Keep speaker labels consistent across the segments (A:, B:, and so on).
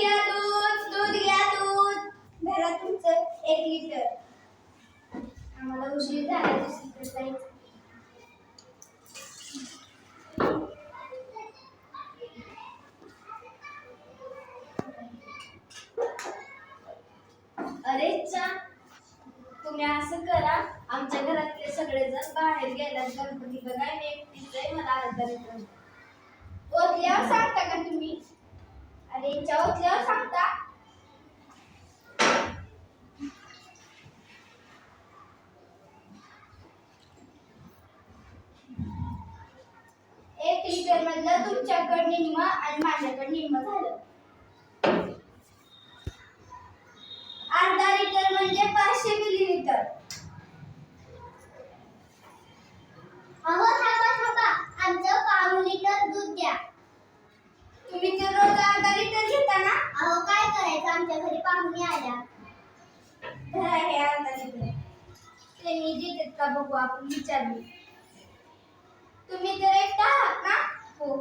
A: घ्या दूध दूध घ्या दूध. घरा तुमचं एक लिटर. आम्हाला उशीर झाला दुसरीकडे जायचं. अरे चा तुम्ही असं करा. आमच्या घरातले सगळेजण बाहेर गेल्यात. गणपती बघायला एकटीच मला आजार पडलं. ओतल्यावर सांगता अरे ओतल्यावर सांगता. एक लिटर मधलं तुमच्याकडे निम्म आणि माझ्याकडे निम्म झालं अर्धा लिटर म्हणजे पाचशे मिलीलिटर
B: अहो थांबा थांबा आमचं पाऊण लिटर दूध द्या
A: तुम्ही तर रोज अर्धा लिटर घेता ना
B: अहो काय करायचं आमच्या घरी पाहुणे आल्या
A: धरा हे अर्धा त्यांनी देतात का बघू आपण विचारली तुम्ही तर एकटा आहात ना? हो.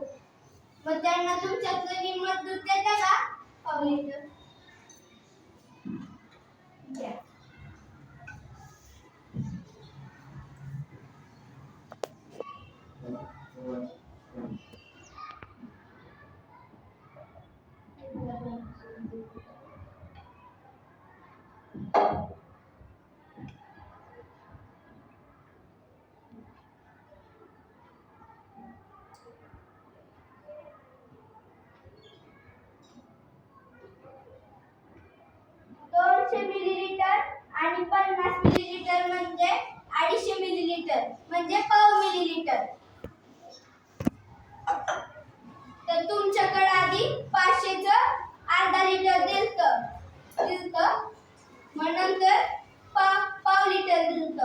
A: मग त्यांना तुमच्यातलं निम्म दूध देता का? पाऊण लिटर द्या. हो. दोनशे मिलीलिटर आणि पन्नास मिलीलिटर म्हणजे अडीचशे मिलीलिटर म्हणजे पाव मिलीलिटर तर तुमच्याकडे आधी पाचशेच अर्धा लिटर दिलत. दिलत. मग नंतर पाव पाव लिटर दिलत.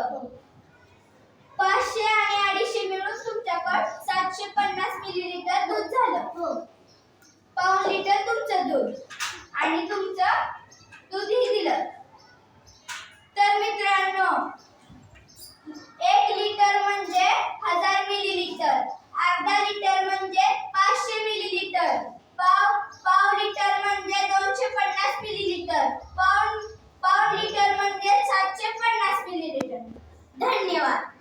A: धन्यवाद.